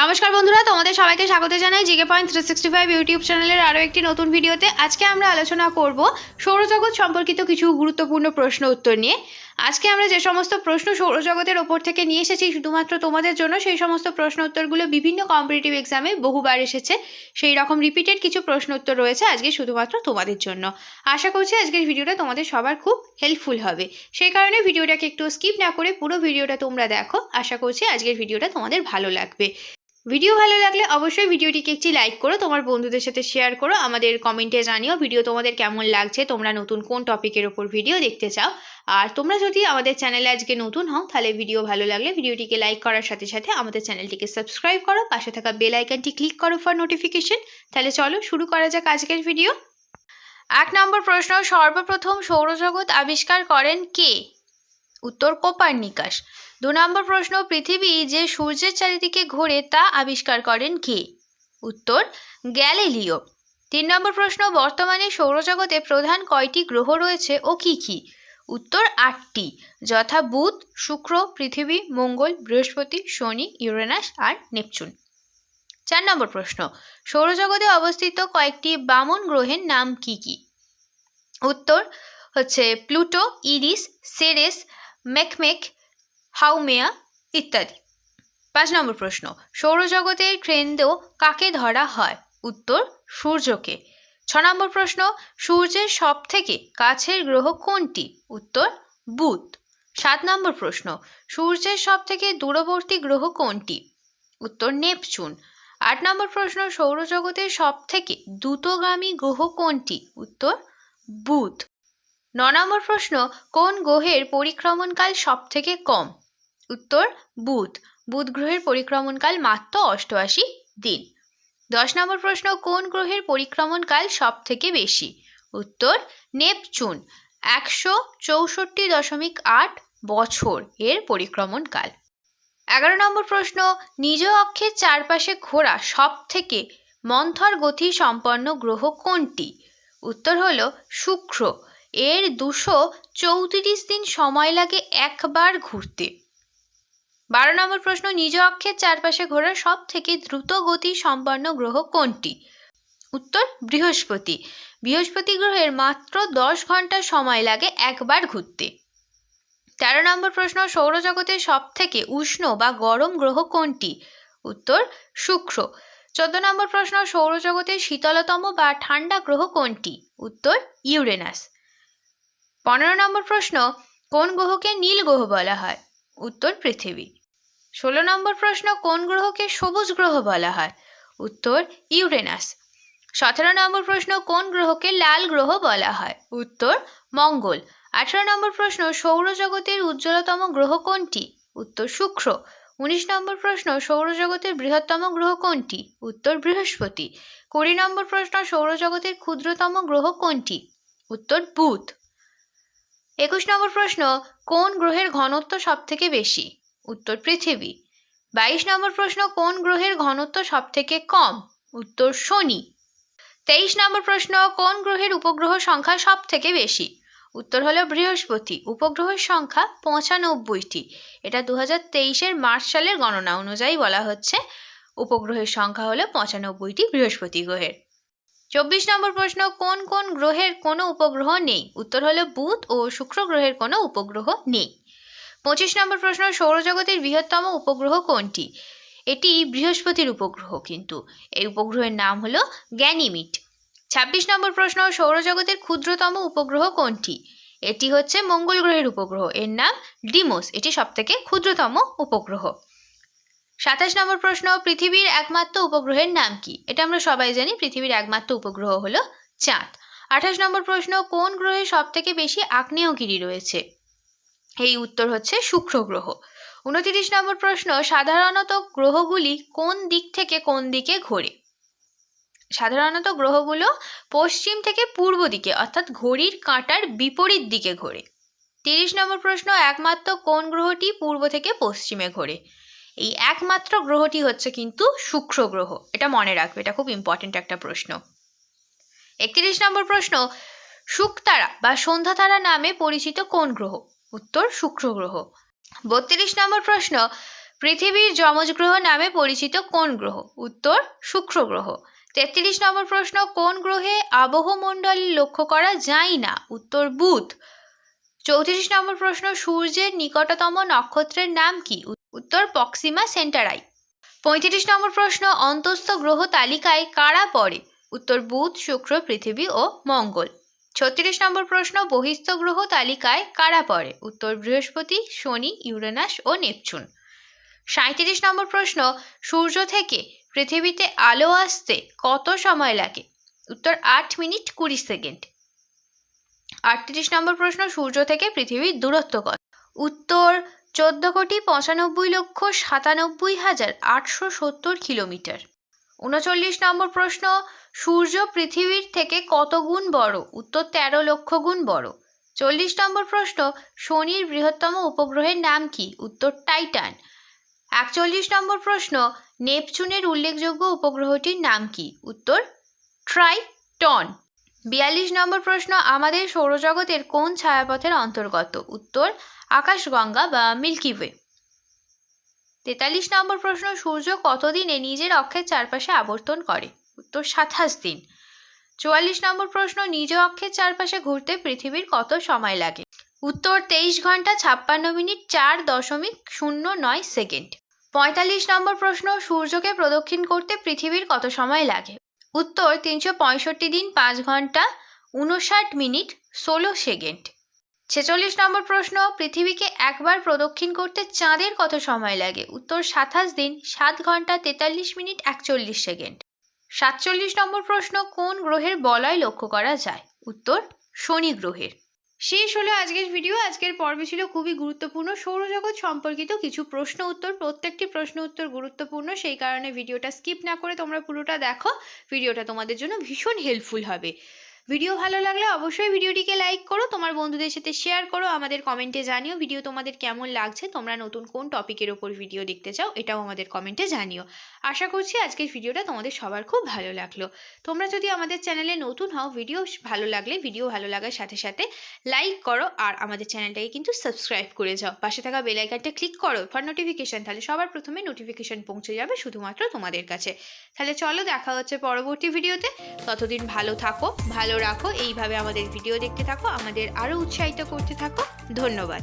নমস্কার বন্ধুরা, তোমাদের সবাইকে স্বাগত জানাই GK point three sixty five YouTube চ্যানেলের আরও একটি নতুন ভিডিওতে। আজকে আমরা আলোচনা করব সৌরজগৎ সম্পর্কিত কিছু গুরুত্বপূর্ণ প্রশ্ন উত্তর নিয়ে। আজকে আমরা যে সমস্ত প্রশ্ন সৌরজগতের ওপর থেকে নিয়ে এসেছি, শুধুমাত্র তোমাদের জন্য সেই সমস্ত প্রশ্ন উত্তরগুলো বিভিন্ন কম্পিটিটিভ এক্সামে বহুবার এসেছে। সেই রকম রিপিটেড কিছু প্রশ্ন উত্তর রয়েছে আজকে শুধুমাত্র তোমাদের জন্য। আশা করছি আজকের ভিডিওটা তোমাদের সবার খুব হেল্পফুল হবে। সেই কারণে ভিডিওটাকে একটু স্কিপ না করে পুরো ভিডিওটা তোমরা দেখো। আশা করছি আজকের ভিডিওটা তোমাদের ভালো লাগবে। ভিডিও ভালো লাগলে অবশ্যই ভিডিওটিকে একটি লাইক করো, তোমার বন্ধুদের সাথে শেয়ার করো, আমাদের কমেন্টে জানিও ভিডিও তোমাদের কেমন লাগছে, তোমরা নতুন কোন টপিকের ওপর ভিডিও দেখতে চাও। আর তোমরা যদি আমাদের চ্যানেলে আজকে নতুন হও, তাহলে ভিডিও ভালো লাগলে ভিডিওটিকে লাইক করার সাথে সাথে আমাদের চ্যানেলটিকে সাবস্ক্রাইব করো, পাশে থাকা বেল আইকনটি ক্লিক করো ফর নোটিফিকেশন তাহলে চলো শুরু করা যাক আজকের ভিডিও এক নম্বর প্রশ্ন, সর্বপ্রথম সৌরজগৎ আবিষ্কার করেন কে? উত্তর কোপার্নিকাস দু নম্বর প্রশ্ন, পৃথিবী যে সূর্যের চারিদিকে ঘোরে তা আবিষ্কার করেন কে? উত্তর, গ্যালিলিও। তিন নম্বর প্রশ্ন, বর্তমানে সৌরজগতে প্রধান কয়টি গ্রহ রয়েছে ও কি কি? উত্তর, আটটি। যথা বুধ, শুক্র, পৃথিবী, মঙ্গল, বৃহস্পতি, শনি, ইউরেনাস আর নেপচুন। চার নম্বর প্রশ্ন, সৌরজগতে অবস্থিত কয়েকটি বামন গ্রহের নাম কি কি? উত্তর হচ্ছে, Pluto, Eris, Ceres Makemake Haumea ইত্যাদি। পাঁচ নম্বর প্রশ্ন। সৌরজগতের কেন্দ্র কাকে ধরা হয়? উত্তর, সূর্যকে। ছ নম্বর প্রশ্ন, সূর্যের সব থেকে কাছের গ্রহ কোনটি? উত্তর, বুধ। সাত নম্বর প্রশ্ন, সূর্যের সব থেকে দূরবর্তী গ্রহ কোনটি? উত্তর, নেপচুন। আট নম্বর প্রশ্ন, সৌরজগতের সব থেকে দ্রুতগামী গ্রহ কোনটি? উত্তর, বুধ। ন নম্বর প্রশ্ন, কোন গ্রহের পরিক্রমণকাল সব থেকে কম? উত্তর, বুধ। বুধ গ্রহের পরিক্রমণকাল মাত্র অষ্টআশি দিন। দশ নম্বর প্রশ্ন, কোন গ্রহের পরিক্রমণকাল সব থেকে বেশি? উত্তর, নেপচুন। একশো চৌষট্টি দশমিক আট বছর এর পরিক্রমণকাল। এগারো নম্বর প্রশ্ন, নিজ অক্ষের চারপাশে ঘোরা সব থেকে মন্থর গতি সম্পন্ন গ্রহ কোনটি? উত্তর হল, শুক্র। এর দুশো চৌত্রিশ দিন সময় লাগে একবার ঘুরতে। বারো নম্বর প্রশ্ন, নিজ অক্ষের চারপাশে ঘোরা সব থেকে দ্রুত গতি সম্পন্ন গ্রহ কোনটি? উত্তর, বৃহস্পতি। বৃহস্পতি গ্রহের মাত্র দশ ঘণ্টা সময় লাগে একবার ঘুরতে। তেরো নম্বর প্রশ্ন, সৌরজগতের সব থেকে উষ্ণ বা গরম গ্রহ কোনটি? উত্তর, শুক্র। চোদ্দ নম্বর প্রশ্ন, সৌরজগতের শীতলতম বা ঠান্ডা গ্রহ কোনটি? উত্তর, ইউরেনাস। পনেরো নম্বর প্রশ্ন, কোন গ্রহকে নীল গ্রহ বলা হয়? উত্তর, পৃথিবী। ষোলো নম্বর প্রশ্ন, কোন গ্রহকে সবুজ গ্রহ বলা হয়? উত্তর, ইউরেনাস। সতেরো নম্বর প্রশ্ন, কোন গ্রহকে লাল গ্রহ বলা হয়? উত্তর, মঙ্গল। আঠারো নম্বর প্রশ্ন, সৌরজগতের উজ্জ্বলতম গ্রহ কোনটি? উত্তর, শুক্র। উনিশ নম্বর প্রশ্ন, সৌরজগতের বৃহত্তম গ্রহ কোনটি? উত্তর, বৃহস্পতি। কুড়ি নম্বর প্রশ্ন, সৌরজগতের ক্ষুদ্রতম গ্রহ কোনটি? উত্তর, বুধ। একুশ নম্বর প্রশ্ন, কোন গ্রহের ঘনত্ব সব থেকে বেশি? উত্তর পৃথিবী। বাইশ নম্বর প্রশ্ন, কোন গ্রহের ঘনত্ব সব থেকে কম? উত্তর শনি। তেইশ নম্বর প্রশ্ন, কোন গ্রহের উপগ্রহ সংখ্যা সব থেকে বেশি? উত্তর হলো বৃহস্পতি। উপগ্রহের সংখ্যা পঁচানব্বইটি। এটা দু হাজার তেইশের মার্চ সালের গণনা অনুযায়ী বলা হচ্ছে। উপগ্রহের সংখ্যা হলো পঁচানব্বইটি বৃহস্পতি গ্রহের। চব্বিশ নম্বর প্রশ্ন, কোন কোন গ্রহের কোনো উপগ্রহ নেই? উত্তর হলো বুধ ও শুক্র গ্রহের কোনো উপগ্রহ নেই। পঁচিশ নম্বর প্রশ্ন, সৌরজগতের বৃহত্তম উপগ্রহ কোনটি? এটি বৃহস্পতির উপগ্রহ কিন্তু। এই উপগ্রহের নাম হলো গ্যানিমিড ছাব্বিশ নম্বর প্রশ্ন, সৌরজগতের ক্ষুদ্রতম উপগ্রহ কোনটি? এটি হচ্ছে মঙ্গল গ্রহের উপগ্রহ। এর নাম ডিমোস। এটি সবথেকে ক্ষুদ্রতম উপগ্রহ। সাতাশ নম্বর প্রশ্ন, পৃথিবীর একমাত্র উপগ্রহের নাম কি? এটা আমরা সবাই জানি, পৃথিবীর একমাত্র উপগ্রহ হলো চাঁদ। আঠাশ নম্বর প্রশ্ন, কোন গ্রহে সব থেকে বেশি আগ্নেয়গিরি রয়েছে? এই উত্তর হচ্ছে শুক্র গ্রহ। উনতিরিশ নম্বর প্রশ্ন, সাধারণত গ্রহগুলি কোন দিক থেকে কোন দিকে ঘোরে? সাধারণত গ্রহগুলো পশ্চিম থেকে পূর্ব দিকে, অর্থাৎ ঘড়ির কাঁটার বিপরীত দিকে ঘোরে। তিরিশ নম্বর প্রশ্ন, একমাত্র কোন গ্রহটি পূর্ব থেকে পশ্চিমে ঘোরে? এই একমাত্র গ্রহটি হচ্ছে কিন্তু শুক্র গ্রহ। এটা মনে রাখবে, এটা খুব ইম্পর্টেন্ট একটা প্রশ্ন। একত্রিশ নম্বর প্রশ্ন, শুকতারা বা সন্ধ্যা তারা নামে পরিচিত কোন গ্রহ? উত্তর শুক্র গ্রহ। বত্রিশ নম্বর প্রশ্ন, পৃথিবীর যমজ গ্রহ নামে পরিচিত কোন গ্রহ? উত্তর, শুক্র গ্রহ। তেত্রিশ নম্বর প্রশ্ন, কোন গ্রহে আবহমণ্ডল লক্ষ্য করা যায় না? উত্তর, বুধ। চৌত্রিশ নম্বর প্রশ্ন, সূর্যের নিকটতম নক্ষত্রের নাম কি? উত্তর, পক্সিমা সেন্টারাই। পঁয়ত্রিশ নম্বর প্রশ্ন, অন্তস্থ গ্রহ তালিকায় কারা পড়ে? উত্তর, বুধ, শুক্র, পৃথিবী ও মঙ্গল। ছত্রিশ নম্বর প্রশ্ন, বহিস্থ গ্রহ তালিকায় কারা পড়ে? উত্তর, বৃহস্পতি, শনি, ইউরেনাস ও নেপচুন। সাঁত্রিশ নম্বর প্রশ্ন, সূর্য থেকে পৃথিবীতে আলো আসতে কত সময় লাগে? উত্তর, আট মিনিট কুড়ি সেকেন্ড। আটত্রিশ নম্বর প্রশ্ন, সূর্য থেকে পৃথিবীর দূরত্ব কত? উত্তর, চোদ্দ কোটি পঁচানব্বই লক্ষ সাতানব্বই হাজার আটশো সত্তর কিলোমিটার। উনচল্লিশ নম্বর প্রশ্ন, সূর্য পৃথিবীর থেকে কত গুণ বড়? উত্তর, তেরো লক্ষ গুণ বড়। চল্লিশ নম্বর প্রশ্ন, শনির বৃহত্তম উপগ্রহের নাম কি? উত্তর, টাইটান। একচল্লিশ নম্বর প্রশ্ন, নেপচুনের উল্লেখযোগ্য উপগ্রহটির নাম কি? উত্তর, ট্রাইটন। বিয়াল্লিশ নম্বর প্রশ্ন, আমাদের সৌরজগতের কোন ছায়াপথের অন্তর্গত? উত্তর, আকাশগঙ্গা বা মিল্কি ওয়ে। তেতাল্লিশ নম্বর প্রশ্ন, সূর্য কতদিনে নিজের অক্ষের চারপাশে আবর্তন করে? উত্তর, সাতাশ দিন। চুয়াল্লিশ নম্বর প্রশ্ন, নিজ অক্ষের চারপাশে ঘুরতে পৃথিবীর কত সময় লাগে? উত্তর, তেইশ ঘণ্টা ছাপ্পান্ন মিনিট চার দশমিক শূন্য নয় সেকেন্ড। পঁয়তাল্লিশ নম্বর প্রশ্ন, সূর্যকে প্রদক্ষিণ করতে পৃথিবীর কত সময় লাগে? উত্তর, তিনশো পঁয়ষট্টি দিন, পাঁচ ঘণ্টা, উনষাট মিনিট, ষোলো সেকেন্ড। ছেচল্লিশ নম্বর প্রশ্ন, পৃথিবীকে একবার প্রদক্ষিণ করতে চাঁদের কত সময় লাগে? উত্তর, সাতাশ দিন, সাত ঘণ্টা, তেতাল্লিশ মিনিট, একচল্লিশ সেকেন্ড। সাতচল্লিশ নম্বর প্রশ্ন, কোন গ্রহের বলয় লক্ষ্য করা যায়? উত্তর, শনি গ্রহের। শেষ হলো আজকের ভিডিও আজকের পর্বে ছিল খুবই গুরুত্বপূর্ণ, সৌরজগৎ সম্পর্কিত কিছু প্রশ্ন উত্তর। প্রত্যেকটি প্রশ্ন উত্তর গুরুত্বপূর্ণ, সেই কারণে ভিডিওটা স্কিপ না করে তোমরা পুরোটা দেখো। ভিডিওটা তোমাদের জন্য ভীষণ হেল্পফুল হবে। ভিডিও ভালো লাগলে অবশ্যই ভিডিওটিকে লাইক করো, তোমার বন্ধুদের সাথে শেয়ার করো, আমাদের কমেন্টে জানিও ভিডিও তোমাদের কেমন লাগছে, তোমরা নতুন কোন টপিকের ওপর ভিডিও দেখতে চাও, এটাও আমাদের কমেন্টে জানিও। আশা করছি আজকের ভিডিওটা তোমাদের সবার খুব ভালো লাগল। তোমরা যদি আমাদের চ্যানেলে নতুন হও ভিডিও ভালো লাগলে ভিডিও ভালো লাগার সাথে সাথে লাইক করো, আর আমাদের চ্যানেলটাকে কিন্তু সাবস্ক্রাইব করে যাও। পাশে থাকা বেল আইকনটা ক্লিক করো ফর নোটিফিকেশন তাহলে সবার প্রথমে নোটিফিকেশন পৌঁছে যাবে শুধুমাত্র তোমাদের কাছে। তাহলে চলো দেখা হচ্ছে পরবর্তী ভিডিওতে ততদিন ভালো থাকো, ভালো রাখো এইভাবে আমাদের ভিডিও দেখতে থাকো আমাদের আরও উৎসাহিত করতে থাকো। ধন্যবাদ।